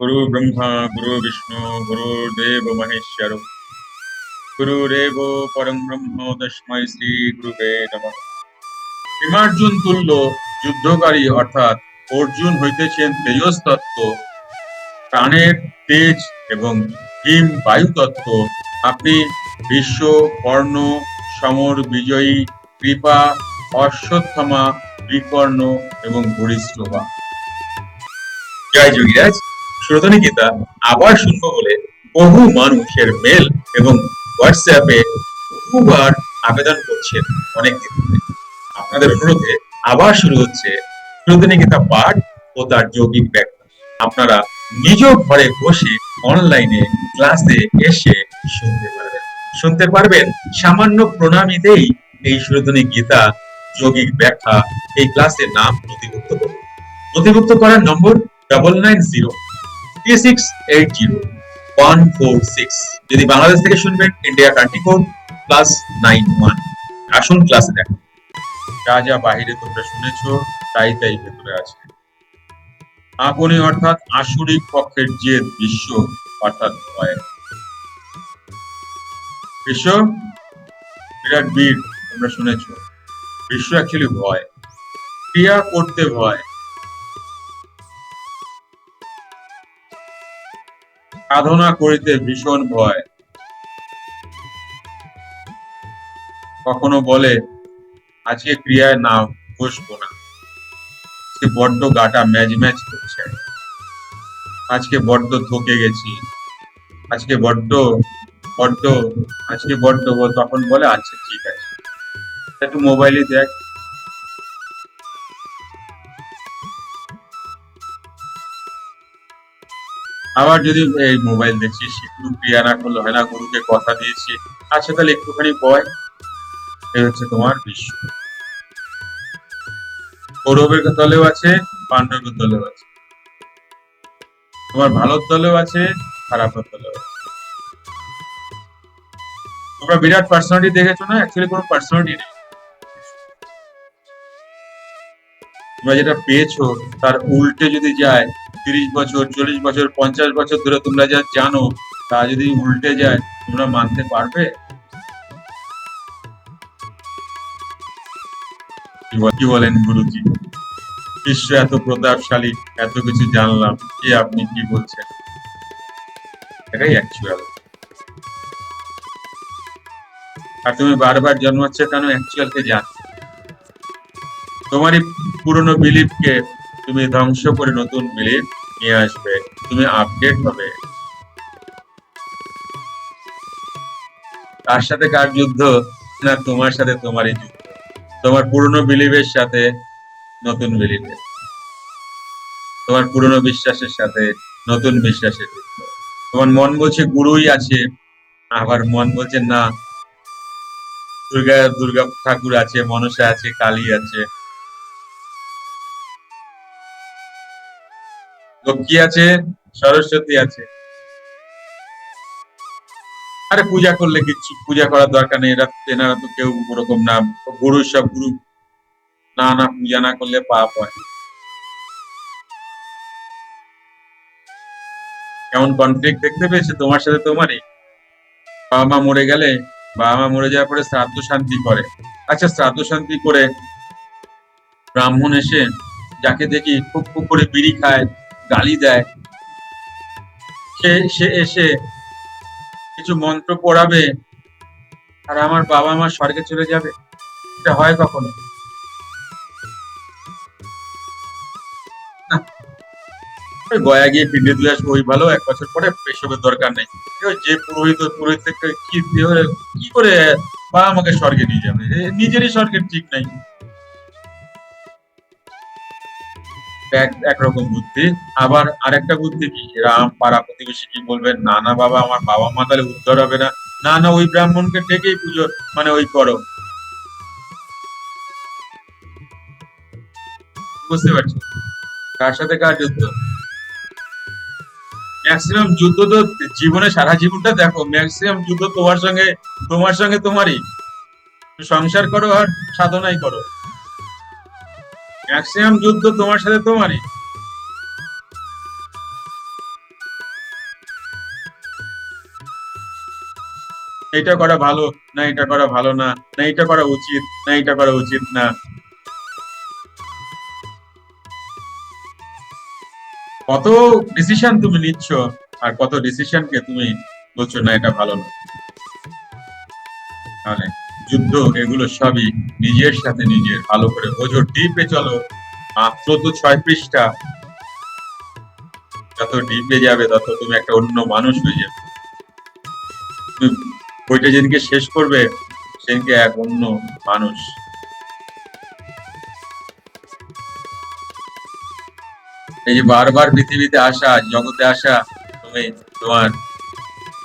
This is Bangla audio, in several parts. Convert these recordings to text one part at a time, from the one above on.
গুরু ব্রহ্মা গুরু বিষ্ণু গুরুদেব মহেশ্বর গুরুরেব পরম ব্রহ্ম তস্মৈ শ্রী গুরুবে নমঃ ভীমার্জুন তুল্য, যুদ্ধকারী, অর্থাৎ অর্জুন হইতেছেন তেজস তত্ত্ব প্রাণের তেজ এবং হিম বায়ু তত্ত্ব আপনি বিশ্ব, কর্ণ, সমর, বিজয়ী, কৃপা, অশ্বত্থমা, বিকর্ণ এবং বরিষ্ঠবা জয় যোগীরাজ শ্রোতনী গীতা আবার শুনব বলে বহু মানুষের মেল এবং হোয়াটসঅ্যাপে বহুবার আবেদন করছেন অনেক ধরে। আপনাদের অনুরোধে আবার শুরু হচ্ছে শ্রোতনী গীতা পাঠ ও তার যৌগিক ব্যাখ্যা। আপনারা নিজ ঘরে বসে অনলাইনে ক্লাসে এসে শুনতে পারবেন। শুনতে পারবেন সামান্য প্রণামীতেই এই শ্রোতনী গীতা যৌগিক ব্যাখ্যা এই ক্লাসের নাম নথিভুক্ত করুন। নথিভুক্ত করার নম্বর ডাবল নাইন জিরো যদি বাংলাদেশ থেকে শুনবেন ইন্ডিয়া প্লাস নাইন ওয়ান আসুন ক্লাসে দেখো। যা যা বাহিরে তোমরা শুনেছো, তাই তাই ভেতরে আছে। আপনি অর্থাৎ আসরিক পক্ষের যে বিশ্ব, অর্থাৎ ভয়। বিশ্ব, বিরাট বীর, তোমরা শুনেছো। বিশ্ব অ্যাকচুয়ালি ভয়। ক্রিয়া করতে ভয়। সাধনা করিতে ভীষণ ভয়। কখনো বলে, আজকে ক্রিয়ায় না বসবো না। আজকে বড্ড গাটা ম্যাচ ম্যাচ করছে। আজকে বড্ড থকে গেছি। আজকে বড্ড বড্ড, আজকে বড্ড তখন বলে আচ্ছা ঠিক আছে। একটু মোবাইলে দেখ। আবার যদি এই মোবাইল দেখছিস, একটু ক্রিয়া না করলে হয় না, গুরুকে কথা দিয়েছি। আচ্ছা তাহলে একটুখানি বয় এই হচ্ছে তোমার বিশ্ব। কৌরবের দলেও আছে, পাণ্ডবের দলেও আছে। তোমার ভালোর দলেও আছে, খারাপের দলেও আছে। তোমরা বিরাট পার্সোনালিটি দেখেছ না? অ্যাকচুয়ালি কোনো পার্সোনালিটি নেই। তোমরা যেটা পেয়েছ, তার উল্টে যদি যায় তিরিশ বছর, চল্লিশ বছর, পঞ্চাশ বছর ধরে তোমরা যা জানো, তা যদি উল্টে যায়, তোমরা মানতে পারবে? কি বলেন গুরুজি? বিশ্ব এত প্রতাপশালী, এত কিছু জানলাম, কি আপনি কি বলছেন? এটাই অ্যাকচুয়াল আর তুমি বারবার জন্মাচ্ছ কেন অ্যাকচুয়ালকে জান? তোমারই পুরনো বিলিফকে তুমি ধ্বংস করে নতুন বিলিফ নিয়ে আসবে, তুমি আপডেট হবে। কার সাথে কার যুদ্ধ? না, তোমার সাথে তোমারই যুদ্ধ। তোমার পুরনো বিলিভের সাথে নতুন বিলিভের তোমার পুরনো বিশ্বাসের সাথে নতুন বিশ্বাসের তোমার মন বলছে গুরুই আছে, আবার মন বলছে না। দুর্গা দুর্গা ঠাকুর আছে, মনসা আছে, কালী আছে। লক্ষ্মী আছে, সরস্বতী আছে। আরে পূজা করলে কিচ্ছু, পূজা করার দরকার নেই, এরা এনারা তো কেউ ওরকম না, গুরু সব গুরু। না না, পূজা না করলে পাপ হয়। কেমন কনফ্লিক্ট দেখতে পেয়েছে? তোমার সাথে তোমারই। বাবা মা মরে গেলে বাবা মা মরে যাওয়ার পরে শ্রাদ্ধ শান্তি করে। আচ্ছা শ্রাদ্ধ শান্তি করে ব্রাহ্মণ এসে যাকে দেখি খুব খুব করে বিড়ি খায় গালি দেয়। সে সে এসে কিছু মন্ত্র পড়াবে আর আমার বাবা মা স্বর্গে চলে যাবে। এটা হয় কখনো? গয়া গিয়ে পিণ্ডে তুলে আসব, ওই ভালো, এক বছর পরে এসবের দরকার নেই। যে পুরোহিত পুরোহিত কি কি করে বাবা আমাকে স্বর্গে নিয়ে যাবে? নিজেরই স্বর্গের ঠিক নাই। এক, একরকম বুদ্ধি। আবার আরেকটা বুদ্ধি কি? রাম, পাড়া প্রতিবেশী কি বলবেন, না না, বাবা, আমার বাবা মা তাহলে উদ্ধার হবে না। না না, ওই ব্রাহ্মণকে ডেকেই পুজো মানে ওই করো বুঝতে পারছি। কার সাথে কার যুদ্ধ? ম্যাক্সিমাম যুদ্ধ তো জীবনে সারা জীবনটা দেখো, ম্যাক্সিমাম যুদ্ধ তোমার সঙ্গে তোমার সঙ্গে তোমারই। সংসার করো আর সাধনাই করো। ম্যাক্সিমাম যুদ্ধ তোমার সাথে তোমারই। এটা করা ভালো, না এটা করা ভালো না না এটা করা উচিত, না এটা করা উচিত না। কত ডিসিশন তুমি নিচ্ছ, আর কত ডিসিশনকে তুমি বলছো, না, এটা ভালো না। তাহলে যুদ্ধ, এগুলো সবই নিজের সাথে নিজের। ভালো করে ওজোর ডিপে চলো। মাত্র তো ছয় পৃষ্ঠা। যত ডিপে যাবে, তত তুমি একটা অন্য মানুষ হয়ে যাবে। বইটা যেদিনকে শেষ করবে, সেদিনকে এক অন্য মানুষ। এই যে বারবার পৃথিবীতে আসা, জগতে আসা, তুমি তোমার,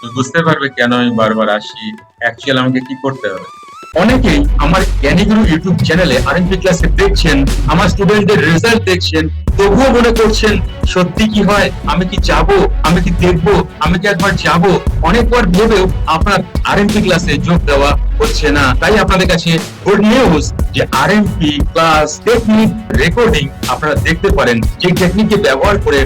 তুমি বুঝতে পারবে কেন আমি বারবার আসি? অ্যাকচুয়াল আমাকে কি করতে হবে? অনেকেই আমার জ্ঞানীগুরু ইউটিউব চ্যানেলে আরএনপি ক্লাসে দেখছেন, আমার স্টুডেন্টদের রেজাল্ট দেখছেন, তবুও মনে করছেন, সত্যি কি হয়? আমি কি যাব? আমি কি দেখব? আমি কি একবার যাব? অনেকবার ভেবেও আপনার আরএনপি ক্লাসে যোগ দেওয়া হচ্ছে না। তাই আপনাদের কাছে গুড নিউজ যে আরএনপি ক্লাস টেকনিক রেকর্ডিং আপনারা দেখতে পারেন, যে টেকনিককে ব্যবহার করে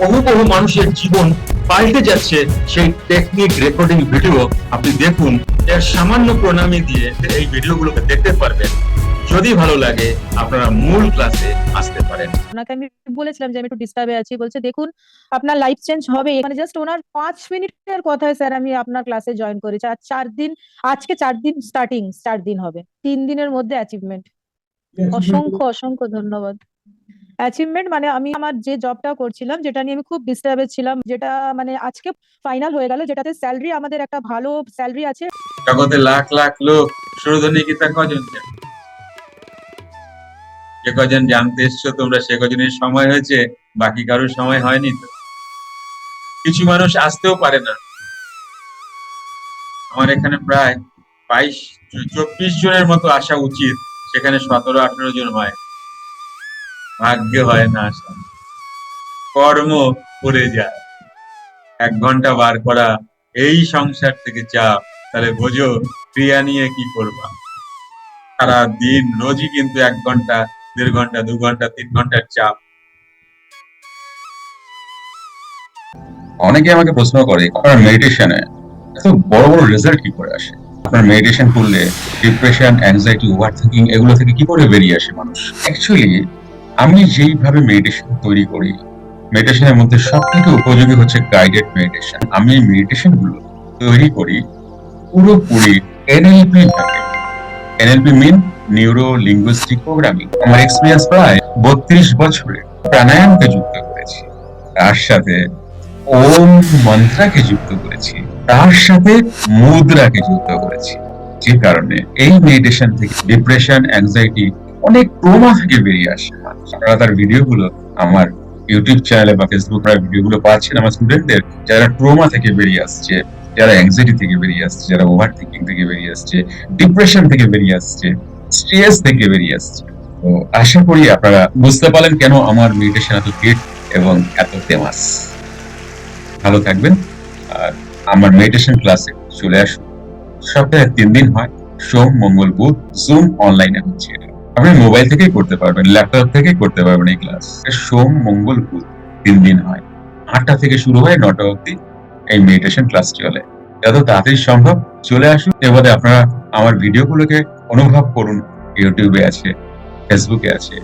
বহু বহু মানুষের জীবন পাল্টে যাচ্ছে, সেই টেকনিক রেকর্ডিং ভিডিও আপনি দেখুন। এর সামান্য প্রণামী দিয়ে এই ভিডিওগুলোকে দেখতে পারবেন। যদি ভালো লাগে আপনারা মূল ক্লাসে আসতে পারেন। ওনাকে আমি বলেছিলাম যে আমি একটু ডিস্টার্বে আছি। বলছে দেখুন আপনার লাইফ চেঞ্জ হবে এখানে। জাস্ট ওনার পাঁচ মিনিটের কথায় স্যার আমি আপনার ক্লাসে জয়েন করেছি। আর চার দিন আজকে চার দিন স্টার্টিং চার দিন হবে। তিন দিনের মধ্যে অ্যাচিভমেন্ট অসংখ্য অসংখ্য ধন্যবাদ। অ্যাচিভমেন্ট মানে আমি আমার যে জবটা করছিলাম যেটা নিয়ে আমি খুব ডিস্টার্বে ছিলাম যেটা মানে আজকে ফাইনাল হয়ে গেল যেটাতে স্যালারি আমাদের একটা ভালো স্যালারি আছে। জগতে লাখ লাখ লোক সুরধনী গীতা কজন জানে? যে কজন জানতে এসছো তোমরা, সে কজনের সময় হয়েছে, বাকি কারোর সময় হয়নি তো। কিছু মানুষ আসতেও পারে না। আমার এখানে প্রায় বাইশ, চব্বিশ জনের মতো আসা উচিত, সেখানে সতেরো, আঠারো জন হয়। ভাগ্যে হয় না আসা। কর্ম করে যায়। এক ঘণ্টা বার করা, এই সংসার থেকে চাপ। তাহলে বোঝো, ক্রিয়া নিয়ে কি করবা? সারা দিন রোজই কিন্তু এক ঘণ্টা, দেড় ঘণ্টা, দু ঘণ্টা, তিন ঘণ্টার চাপ। অনেকে আমাকে প্রশ্ন করে, আপনার মেডিটেশনে এত বড় বড় রেজাল্ট কি করে আসে? আপনার মেডিটেশন করলে ডিপ্রেশন অ্যাংজাইটি ওভার থিঙ্কিং এগুলো থেকে কি করে বেরিয়ে আসে মানুষ? অ্যাকচুয়ালি আমি যেইভাবে মেডিটেশন তৈরি করি মেডিটেশনের মধ্যে সব থেকে উপযোগী হচ্ছে গাইডেড মেডিটেশন আমি এই মেডিটেশনগুলো তৈরি করি পুরোপুরি এনএলপি ভাবে NLP mean neuro linguistic programming আমার এক্সপিরিয়েন্স প্রায় বত্রিশ বছরে প্রাণায়ামকে যুক্ত করেছি। তার সাথে ওম মন্ত্রাকে যুক্ত করেছি। তার সাথে মুদ্রাকে যুক্ত করেছি। যে কারণে এই মেডিটেশন থেকে ডিপ্রেশন অ্যাংজাইটি অনেক ট্রমা থেকে বেরিয়ে আসে। আপনারা তার ভিডিওগুলো আমার ইউটিউব চ্যানেলে বা ফেসবুক ভিডিওগুলো পাচ্ছেন আমার স্টুডেন্টদের যারা ট্রমা থেকে বেরিয়ে আসছে যারা অ্যাংজাইটি থেকে বেরিয়ে আসছে, যারা ওভার থিঙ্কিং থেকে বেরিয়ে আসছে ডিপ্রেশন থেকে বেরিয়ে আসছে স্ট্রেস থেকে বেরিয়ে আসছে। তো আশা করি আপনারা বুঝতে পারলেন কেন আমার মেডিটেশন এত গেট এবং এত ফেমাস ভালো থাকবেন, আর আমার মেডিটেশন ক্লাসে চলে আসুন। সপ্তাহে তিন দিন হয়, সোম, মঙ্গল, বুধ জুম অনলাইনে হচ্ছে। আপনি মোবাইল থেকেই করতে পারবেন ল্যাপটপ থেকেই করতে পারবেন এই ক্লাস সোম, মঙ্গল, বুধ, তিন দিন হয়। আটটা থেকে শুরু হয়, নটা অবধি। এই মেডিটেশন ক্লাস চলে যত তাড়াতাড়ি সম্ভব চলে আসুন এবারে আপনারা আমার ভিডিওগুলোকে অনুভব করুন। ইউটিউবে আছে ফেসবুকে আছে।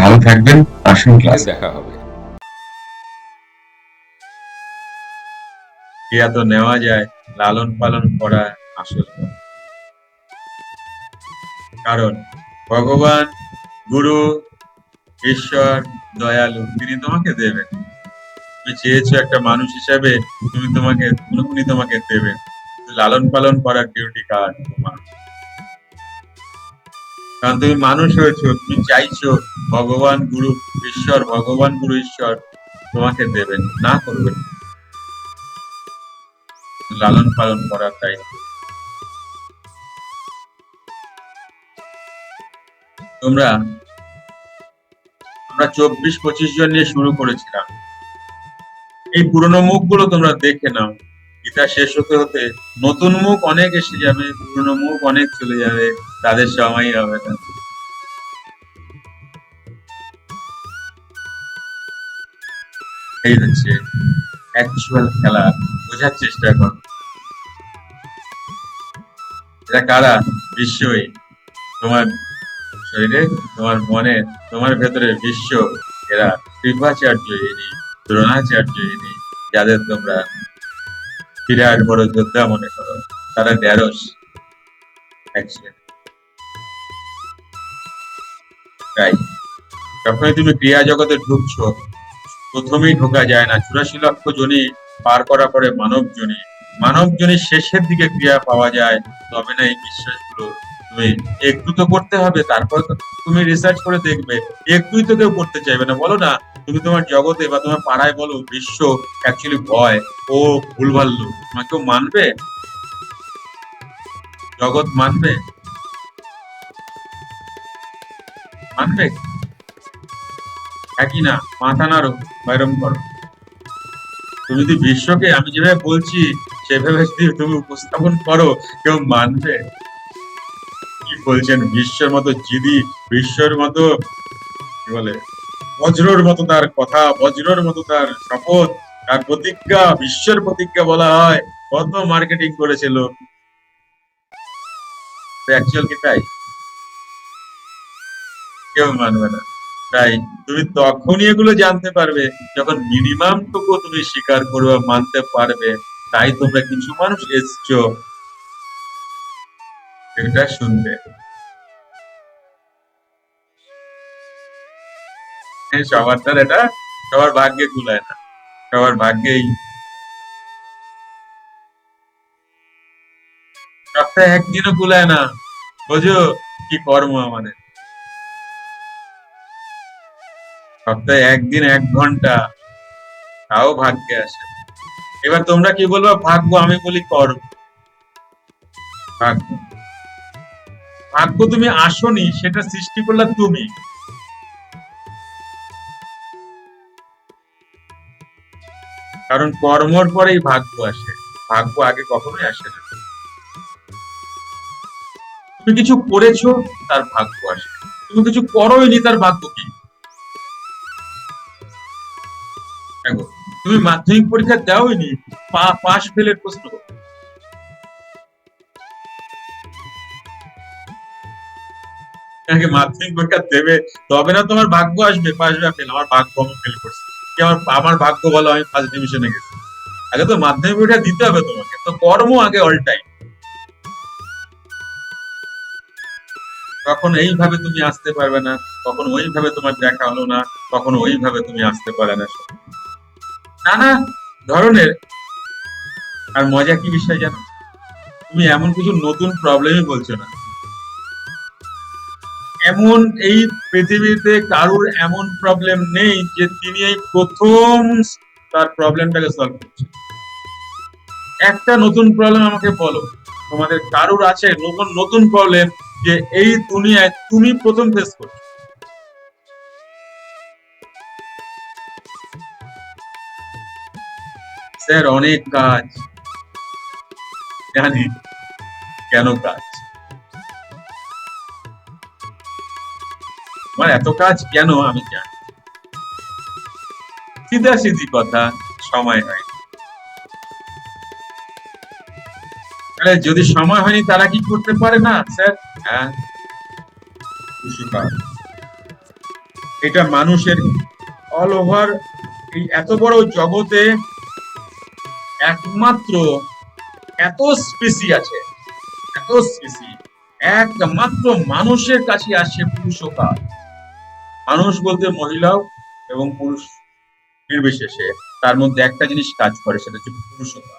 ভালো থাকবেন আসুন ক্লাস দেখা হবে। ক্রিয়া তো নেওয়া যায় লালন পালন করা আসল কারণ ভগবান গুরু ঈশ্বর দয়ালু তিনি তোমাকে দেবেন। তুমি চেয়েছো একটা মানুষ হিসাবে তুমি তোমাকে উনি তোমাকে কিন্তু লালন পালন করার ডিউটি কার? তোমার কারণ তুমি মানুষ হয়েছো, তুমি চাইছো ভগবান গুরু ঈশ্বর, ভগবান গুরু ঈশ্বর তোমাকে দেবেন, না করবেন। লালন পালন করার দায়িত্ব। তোমরা, আমরা চব্বিশ পঁচিশ জন নিয়ে শুরু করেছিলাম। এই পুরনো মুখগুলো তোমরা দেখে নাও। গীতা শেষ হতে হতে নতুন মুখ অনেক এসে যাবে, পুরনো মুখ অনেক চলে যাবে, তাদের সময় হবে না। এই হচ্ছে অ্যাকচুয়াল খেলা, বোঝার চেষ্টা কর। এটা কারা? বিশ্বই। তোমার শরীরে, তোমার মনে, তোমার ভেতরে বিশ্ব। এরা কৃপাচার্য ইনি। দ্রোণাচার্য ইনি যাদের তোমরা বিরাট বড় যোদ্ধা মনে করো, তারা ঢেঁড়স তাই, যখনই তুমি ক্রিয়া জগতে ঢুকছো, প্রথমেই ঢোকা যায় না। চুরাশি লক্ষ জনই পার করা পরে মানব জনী। মানব জনির শেষের দিকে ক্রিয়া পাওয়া যায়, তবে না এই বিশ্বাসগুলো তুমি একটু তো করতে হবে, তারপর তুমি রিসার্চ করে দেখবে, একটুই তো কেউ করতে চাইবে না। বলো না তুমি তোমার জগতে বা তোমার পাড়ায় বলো, বিশ্ব অ্যাকচুয়ালি ভয় ও ভুলভাল লোক তোমার কেউ মানবে? জগৎ মানবে? মানবে? একই না, মাথা নাড়ো, বাইরম করো। তুমি যদি বিশ্বকে আমি যেভাবে বলছি, সেভাবে যদি তুমি উপস্থাপন করো, কেউ মানবে? কি বলছেন? বিশ্বের মতো জিদি, বিশ্বের মতো, কি বলে? বজ্রর মতো তার কথা, বজ্রর মতো তার শপথ, তার প্রতিজ্ঞা, বিশ্বের প্রতিজ্ঞা বলা হয়। কত মার্কেটিং করেছিল অ্যাকচুয়াল কি তাই? কেউ মানবে না। তাই তুমি তখনই এগুলো জানতে পারবে, যখন মিনিমাম টুকু তুমি স্বীকার করবে মানতে পারবে, তাই তোমরা কিছু মানুষ এসছো। এটা শুনবে। সবার তার এটা সবার ভাগ্যে কুলায় না। সবার ভাগ্যেই। সপ্তাহে একদিনও কুলায় না। বোঝো কি কর্ম আমাদের। সপ্তাহে একদিন এক ঘণ্টা, তাও ভাগ্যে আসে এবার তোমরা কি বলব? ভাগ্য আমি বলি কর্ম। ভাগ্য। ভাগ্য তুমি আসনি, সেটা সৃষ্টি করলে তুমি। কারণ কর্মর পরেই ভাগ্য আসে। ভাগ্য আগে কখনোই আসে না। তুমি কিছু করেছ, তার ভাগ্য আসে। তুমি কিছু করোইনি, তার ভাগ্য কি? তুমি মাধ্যমিক পরীক্ষা দাওনি পাশ ফেলের প্রশ্ন মাধ্যমিক পরীক্ষা দেবে, তবে না তোমার ভাগ্য আসবে, পাশ বা ফেল আমার ভাগ্য আমি ফেল করছি। আমার আমার ভাগ্য বলো আমি ফার্স্ট ডিভিশনে গেছি। আগে তো মাধ্যমিক পরীক্ষা দিতে হবে তোমাকে, তো কর্ম আগে অল টাইম তখন এইভাবে তুমি আসতে পারবে না, কখন ওইভাবে তোমার দেখা হলো না, কখন ওইভাবে তুমি আসতে পারে না। নানা ধরনের, আর মজা কি বিষয় জানো? তুমি এমন কিছু নতুন প্রবলেমই বলছো না। এমন এই পৃথিবীতে কারুর এমন প্রবলেম নেই যে তিনি এই প্রথম তার প্রবলেমটাকে সলভ করছে। একটা নতুন প্রবলেম আমাকে বলো, তোমাদের কারুর আছে নতুন নতুন প্রবলেম যে এই দুনিয়ায় তুমি প্রথম ফেস করছ? স্যার, অনেক কাজ। জানি। কেন কাজ? আমার এত কাজ কেন আমি জানি? সিধা সিধি কথা, সময় হয়। তাহলে যদি সময় হয়নি, তারা কি করতে পারে না? স্যার হ্যাঁ। এটা মানুষের অল ওভার এই এত বড় জগতে একমাত্র এত স্পেসি আছে। এত স্পেসি একমাত্র মানুষের কাছে আসে পুরুষকার মানুষ বলতে মহিলাও এবং পুরুষ নির্বিশেষে তার মধ্যে একটা জিনিস কাজ করে, সেটা হচ্ছে পুরুষকার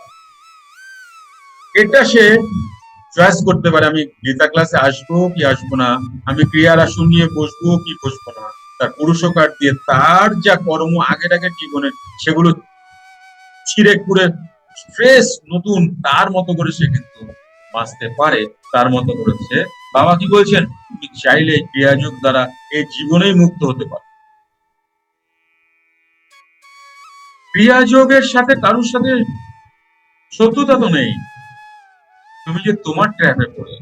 এটা সে চয়েস করতে পারে, আমি গীতা ক্লাসে আসব কি আসব না, আমি ক্রিয়ার আসন নিয়ে বসবো কি বসবো না, তার পুরুষ পুরুষকার দিয়ে তার যা কর্ম আগের আগের জীবনে, সেগুলো ছিঁড়ে কুড়ে ফ্রেশ নতুন, তার মতো করে সে কিন্তু বাঁচতে পারে, তার মতো করে সে বাবা কি বলছেন? চাইলে ক্রিয়াযোগ দ্বারা এই জীবনেই মুক্ত হতে পারো। ক্রিয়াযোগের সাথে কারোর সাথে শত্রুতা তো নেই। তুমি যে তোমার ট্র্যাপে পড়ে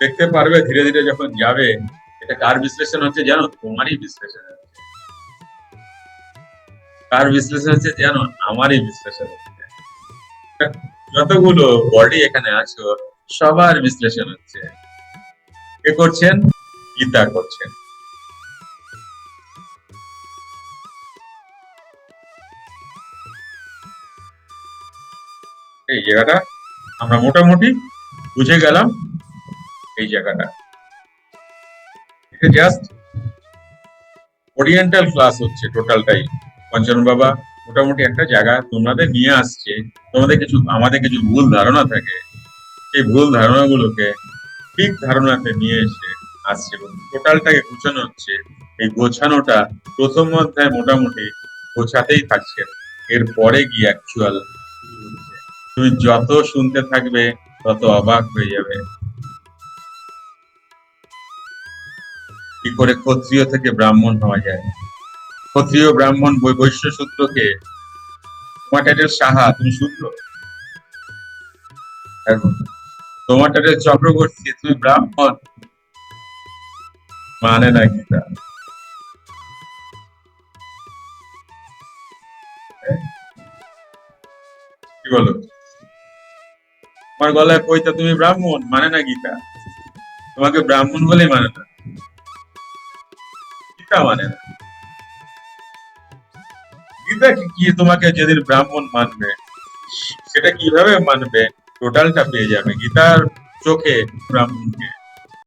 দেখতে পারবে ধীরে ধীরে যখন যাবে, এটা কার বিশ্লেষণ হচ্ছে জানো? তোমারই বিশ্লেষণ হচ্ছে। কার বিশ্লেষণ হচ্ছে জানো? আমারই বিশ্লেষণ হচ্ছে। যতগুলো বডি এখানে আছো সবার বিশ্লেষণ হচ্ছে। কে করছেন? গীতা করছেন। এই জায়গাটা আমরা মোটামুটি বুঝে গেলাম, এই জায়গাটা। এটা জাস্ট ওরিয়েন্টাল ক্লাস হচ্ছে টোটালটাই পঞ্চানন বাবা, মোটামুটি একটা জায়গা তোমাদের নিয়ে আসছে। তোমাদের কিছু, আমাদের কিছু ভুল ধারণা থাকে। সেই ভুল ধারণাগুলোকে ঠিক ধারণাতে নিয়ে এসে আসছে এবং টোটালটাকে গোছানো হচ্ছে। এই গোছানোটা প্রথম অধ্যায় মোটামুটি গোছাতেই থাকছে। এর পরে গিয়ে অ্যাকচুয়াল তুমি যত শুনতে থাকবে, তত অবাক হয়ে যাবে। কি করে ক্ষত্রিয় থেকে ব্রাহ্মণ হওয়া যায়? ক্ষত্রিয় ব্রাহ্মণ বৈ- বৈশ্য সূত্রকে তোমার সাহা, তুমি সূত্র টাইটেল চক্রবর্তী, তুমি ব্রাহ্মণ। মানে না গীতা কি বলো? তোমার গলায় কইতা তুমি ব্রাহ্মণ মানে না গীতা তোমাকে ব্রাহ্মণ বলেই মানে না গীতা মানে না? গীতা কি তোমাকে যেদিন ব্রাহ্মণ মানবে, সেটা কীভাবে মানবে? টোটালটা পেয়ে যাবে গীতার চোখে ব্রাহ্মণকে